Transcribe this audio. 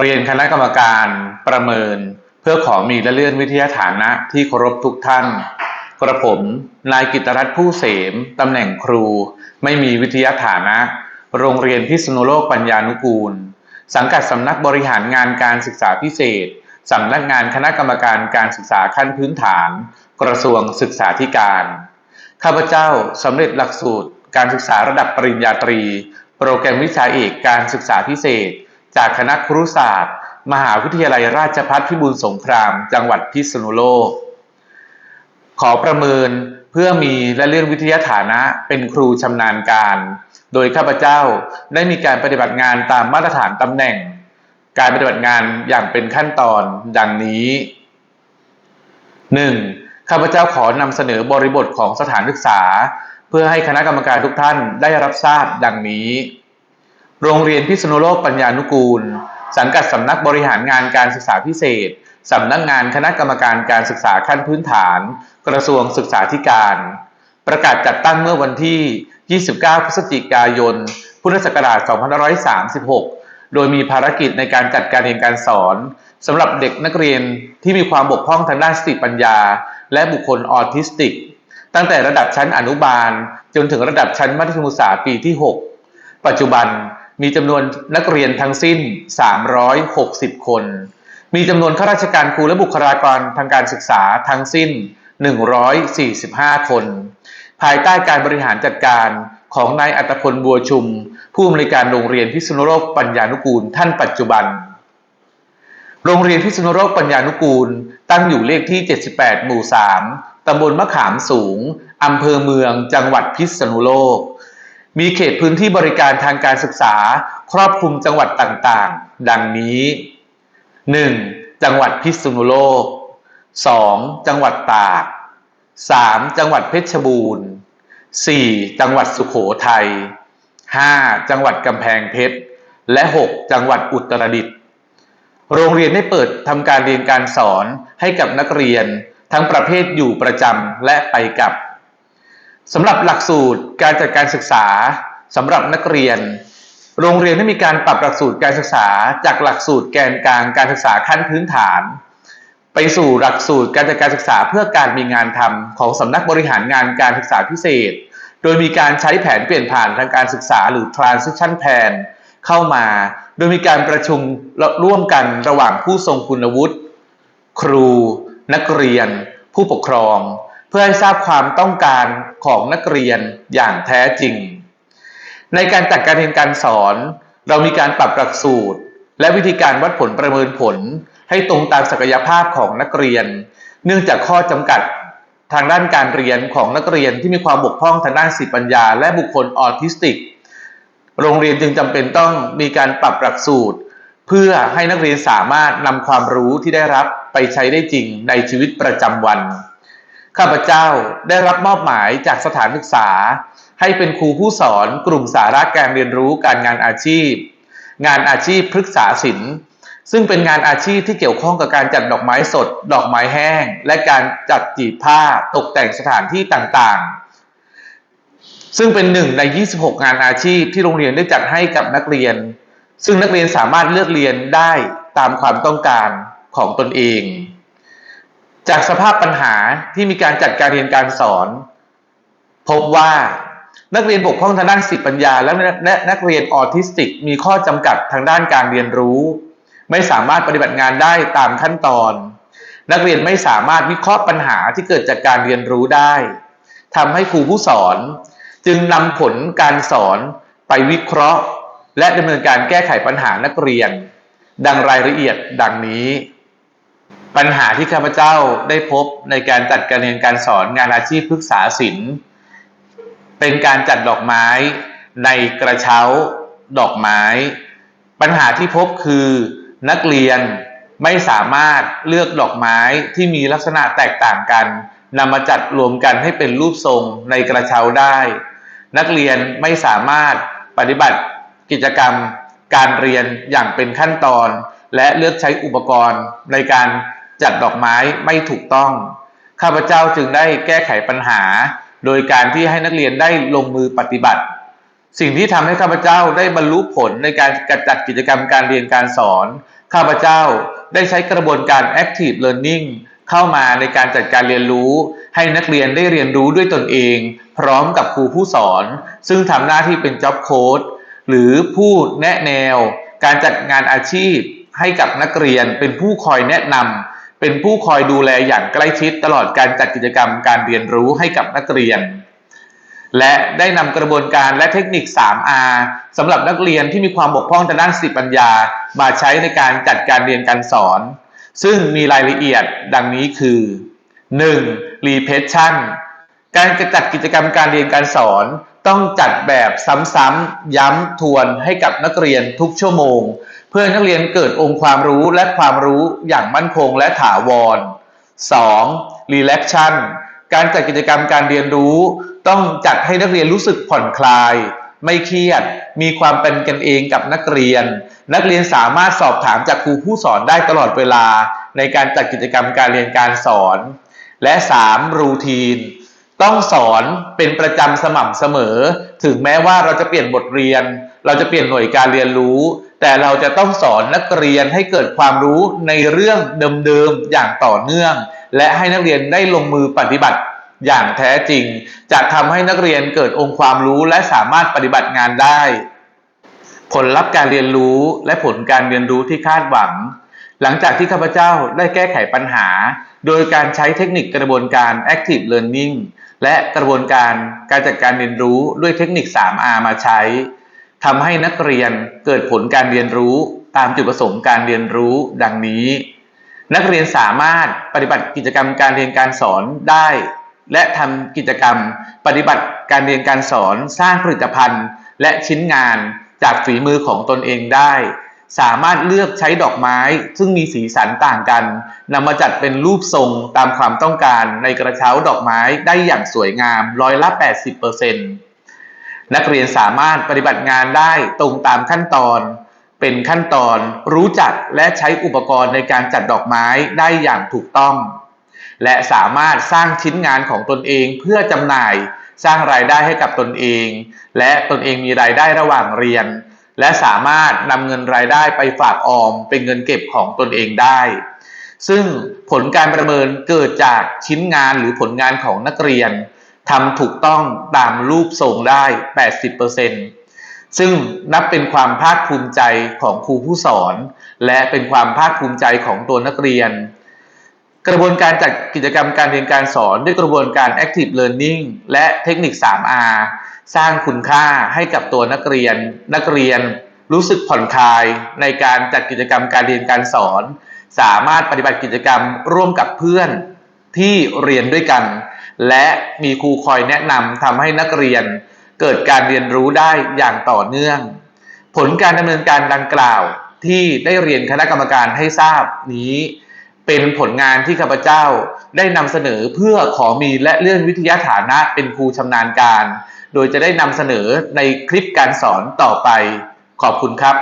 เรียนคณะกรรมการประเมิน เพื่อขอมีและเลื่อนวิทยาฐานะที่เคารพทุกท่าน กระผม นายกิตรัตน์ผู้เสมตำแหน่งครู ไม่มีวิทยาฐานะ โรงเรียนพิษณุโลกปัญญานุกูล สังกัดสำนักบริหารงานการศึกษาพิเศษสำนักงานคณะกรรมการการศึกษาขั้นพื้นฐาน กระทรวงศึกษาธิการ ข้าพเจ้าสำเร็จหลักสูตร การศึกษาระดับปริญญาตรี โปรแกรมวิชาเอกการศึกษาพิเศษ จากคณะครุศาสตร์ มหาวิทยาลัยราชภัฏพิบูลสงคราม จังหวัดพิษณุโลก ขอประเมินเพื่อมีและเลื่อนวิทยาฐานะเป็นครูชำนาญการ โดยข้าพเจ้าได้มีการปฏิบัติงานตามมาตรฐานตำแหน่ง การปฏิบัติงานอย่างเป็นขั้นตอนดังนี้ 1. ข้าพเจ้าขอนำเสนอบริบทของสถานศึกษา เพื่อให้คณะกรรมการทุกท่านได้รับทราบดังนี้ โรงเรียนพิษณุโลกปัญญานุกูล สังกัดสำนักบริหารงานการศึกษาพิเศษ สำนักงานคณะกรรมการการศึกษาขั้นพื้นฐาน กระทรวงศึกษาธิการ ประกาศจัดตั้งเมื่อวันที่ 29 พฤศจิกายน พุทธศักราช 2536 โดยมีภารกิจในการจัดการเรียนการสอนสำหรับเด็กนักเรียนที่มีความบกพร่องทางด้านสติปัญญา และบุคคลออทิสติก ตั้งแต่ระดับชั้นอนุบาล จนถึงระดับชั้นมัธยมศึกษาปีที่ 6 ปัจจุบัน มีจำนวนนักเรียนทั้งสิ้น 360 คน มีจำนวนข้าราชการครูและบุคลากรทางการศึกษาทั้งสิ้น 145 คน ภายใต้การบริหารจัดการของนายอัตพลบัวชุม ผู้อำนวยการโรงเรียนพิษณุโลกปัญญานุกูลท่านปัจจุบัน โรงเรียนพิษณุโลกปัญญานุกูล ตั้งอยู่เลขที่ 78 หมู่ 3ตำบลมะขามสูงอำเภอเมืองจังหวัดพิษณุโลก มีเขตพื้นที่บริการทางการศึกษา ครอบคลุมจังหวัดต่างๆ ดังนี้ 1. จังหวัดพิษณุโลก 2. จังหวัดตาก 3. จังหวัดเพชรบูรณ์ 4. จังหวัดสุขโขทัย 5. จังหวัดกำแพงเพชร และ 6. จังหวัดอุตรดิตถ์โรงเรียนได้เปิดทำการเรียนการสอนให้กับนักเรียน ทั้งประเภทอยู่ประจำและไปกับ สำหรับหลักสูตรการจัดการศึกษาสำหรับนักเรียน โรงเรียนได้มีการปรับหลักสูตรการศึกษา จากหลักสูตรแกนกลางการศึกษาขั้นพื้นฐาน ไปสู่หลักสูตรการจัดการศึกษาเพื่อการมีงานทำของสำนักบริหารงานการศึกษาพิเศษ โดยมีการใช้แผนเปลี่ยนผ่านทางการศึกษาหรือ transition plan เข้ามา โดยมีการประชุมร่วมกันระหว่างผู้ทรงคุณวุฒิ ครู นักเรียน ผู้ปกครอง พื่อให้ทราบความต้องการของนักเรียนอย่างแท้จริง ในการจัดการเรียนการสอน เรามีการปรับหลักสูตร และวิธีการวัดผลประเมินผล ให้ตรงตามศักยภาพของนักเรียน เนื่องจากข้อจำกัดทางด้านการเรียนของนักเรียนที่มีความบกพร่องทางด้านสติปัญญา และบุคคลออทิสติก โรงเรียนจึงจำเป็นต้องมีการปรับหลักสูตร เพื่อให้นักเรียนสามารถนำความรู้ที่ได้รับไปใช้ได้จริงในชีวิตประจำวัน ข้าพเจ้าได้รับมอบหมายจากสถานศึกษา ให้เป็นครูผู้สอนกลุ่มสาระการเรียนรู้การงานอาชีพ งานอาชีพพฤกษาศิลป์ซึ่งเป็นงานอาชีพที่เกี่ยวข้องกับการจัดดอกไม้สด ดอกไม้แห้ง และการจัดจีบผ้าตกแต่งสถานที่ต่างๆ ซึ่งเป็นหนึ่งใน 26 งานอาชีพที่โรงเรียนได้จัดให้กับนักเรียน ซึ่งนักเรียนสามารถเลือกเรียนได้ตามความต้องการของตนเอง จากสภาพปัญหาที่มีการจัดการเรียนการสอน พบว่านักเรียนบกพร่องทางด้านสติปัญญา และนักเรียนออทิสติก มีข้อจำกัดทางด้านการเรียนรู้ ไม่สามารถปฏิบัติงานได้ตามขั้นตอน นักเรียนไม่สามารถวิเคราะห์ปัญหาที่เกิดจากการเรียนรู้ได้ทำให้ครูผู้สอน จึงนำผลการสอนไปวิเคราะห์ และดำเนินการแก้ไขปัญหานักเรียน ดังรายละเอียดดังนี้ ปัญหาที่ข้าพเจ้าได้พบในการจัดการเรียนการสอนงานอาชีพพฤกษาศิลป์ เป็นการจัดดอกไม้ในกระเช้าดอกไม้ ปัญหาที่พบคือนักเรียนไม่สามารถเลือกดอกไม้ที่มีลักษณะแตกต่างกันนำมาจัดรวมกันให้เป็นรูปทรงในกระเช้าได้ นักเรียนไม่สามารถปฏิบัติกิจกรรม การเรียนอย่างเป็นขั้นตอน และเลือกใช้อุปกรณ์ในการ จัดดอกไม้ไม่ถูกต้อง ข้าพเจ้าจึงได้แก้ไขปัญหา โดยการที่ให้นักเรียนได้ลงมือปฏิบัติ สิ่งที่ทำให้ข้าพเจ้าได้บรรลุผลในการจัดกิจกรรมการเรียนการสอน ข้าพเจ้าได้ใช้กระบวนการ Active Learning เข้ามาในการจัดการเรียนรู้ ให้นักเรียนได้เรียนรู้ด้วยตนเอง พร้อมกับครูผู้สอน ซึ่งทำหน้าที่เป็น Job Coach หรือผู้แนะแนว การจัดงานอาชีพให้กับนักเรียนเป็นผู้คอยแนะนำ เป็นผู้คอยดูแลอย่างใกล้ชิดตลอดการจัดกิจกรรมการเรียนรู้ให้กับนักเรียน และได้นำกระบวนการและเทคนิค 3R สำหรับนักเรียนที่มีความบกพร่องทางด้านสติปัญญา มาใช้ในการจัดการเรียนการสอน ซึ่งมีรายละเอียดดังนี้คือ 1. Repetition การจัดกิจกรรมการเรียนการสอน ต้องจัดแบบซ้ำๆย้ำทวนให้กับนักเรียนทุกชั่วโมง พื่อให้นักเรียนเกิดองค์ความรู้และความรู้อย่างมั่นคงและถาวร 2. Relaxation การจัดกิจกรรมการเรียนรู้ ต้องจัดให้นักเรียนรู้สึกผ่อนคลาย ไม่เครียด มีความเป็นกันเองกับนักเรียน นักเรียนสามารถสอบถามจากครูผู้สอนได้ตลอดเวลา ในการจัดกิจกรรมการเรียนการสอน และ 3. รูทีน ต้องสอนเป็นประจำสม่ำเสมอ ถึงแม้ว่าเราจะเปลี่ยนบทเรียน เราจะเปลี่ยนหน่วยการเรียนรู้ แต่เราจะต้องสอนนักเรียนให้เกิดความรู้ในเรื่องเดิมๆอย่างต่อเนื่อง และให้นักเรียนได้ลงมือปฏิบัติอย่างแท้จริง จะทำให้นักเรียนเกิดองค์ความรู้และสามารถปฏิบัติงานได้ ผลลัพธ์การเรียนรู้และผลการเรียนรู้ที่คาดหวัง หลังจากที่ข้าพเจ้าได้แก้ไขปัญหา โดยการใช้เทคนิคกระบวนการ Active Learning และกระบวนการการจัดการเรียนรู้ด้วยเทคนิค 3R มาใช้ทำให้นักเรียนเกิดผลการเรียนรู้ตามจุดประสงค์การเรียนรู้ดังนี้ นักเรียนสามารถปฏิบัติกิจกรรมการเรียนการสอนได้ และทำกิจกรรม ปฏิบัติการเรียนการสอนสร้างผลิตภัณฑ์ และชิ้นงานจากฝีมือของตนเองได้ สามารถเลือกใช้ดอกไม้ ซึ่งมีสีสันต่างกันนำมาจัดเป็นรูปทรงตามความต้องการในกระเช้าดอกไม้ได้อย่างสวยงามร้อยละ 80%นักเรียนสามารถปฏิบัติงานได้ตรงตามขั้นตอน เป็นขั้นตอนรู้จักและใช้อุปกรณ์ในการจัดดอกไม้ได้อย่างถูกต้อง และสามารถสร้างชิ้นงานของตนเองเพื่อจำหน่าย สร้างรายได้ให้กับตนเอง และตนเองมีรายได้ระหว่างเรียน และสามารถนำเงินรายได้ไปฝากออมเป็นเงินเก็บของตนเองได้ ซึ่งผลการประเมินเกิดจากชิ้นงานหรือผลงานของนักเรียนทำถูกต้องตามรูปทรงได้ 80%ซึ่งนับเป็นความภาคภูมิใจของครูผู้สอน และเป็นความภาคภูมิใจของตัวนักเรียน กระบวนการจัดกิจกรรมการเรียนการสอนด้วยกระบวนการ Active Learning และเทคนิค 3R สร้างคุณค่าให้กับตัวนักเรียน นักเรียนรู้สึกผ่อนคลายในการจัดกิจกรรมการเรียนการสอน สามารถปฏิบัติกิจกรรมร่วมกับเพื่อนที่เรียนด้วยกัน และมีครูคอยแนะนำทำให้นักเรียน เกิดการเรียนรู้ได้อย่างต่อเนื่อง ผลการดำเนินการดังกล่าวที่ได้เรียนคณะกรรมการให้ทราบนี้ เป็นผลงานที่ข้าพเจ้าได้นำเสนอเพื่อขอมีและเลื่อนวิทยาฐานะเป็นครูชำนาญการ โดยจะได้นำเสนอในคลิปการสอนต่อไป ขอบคุณครับ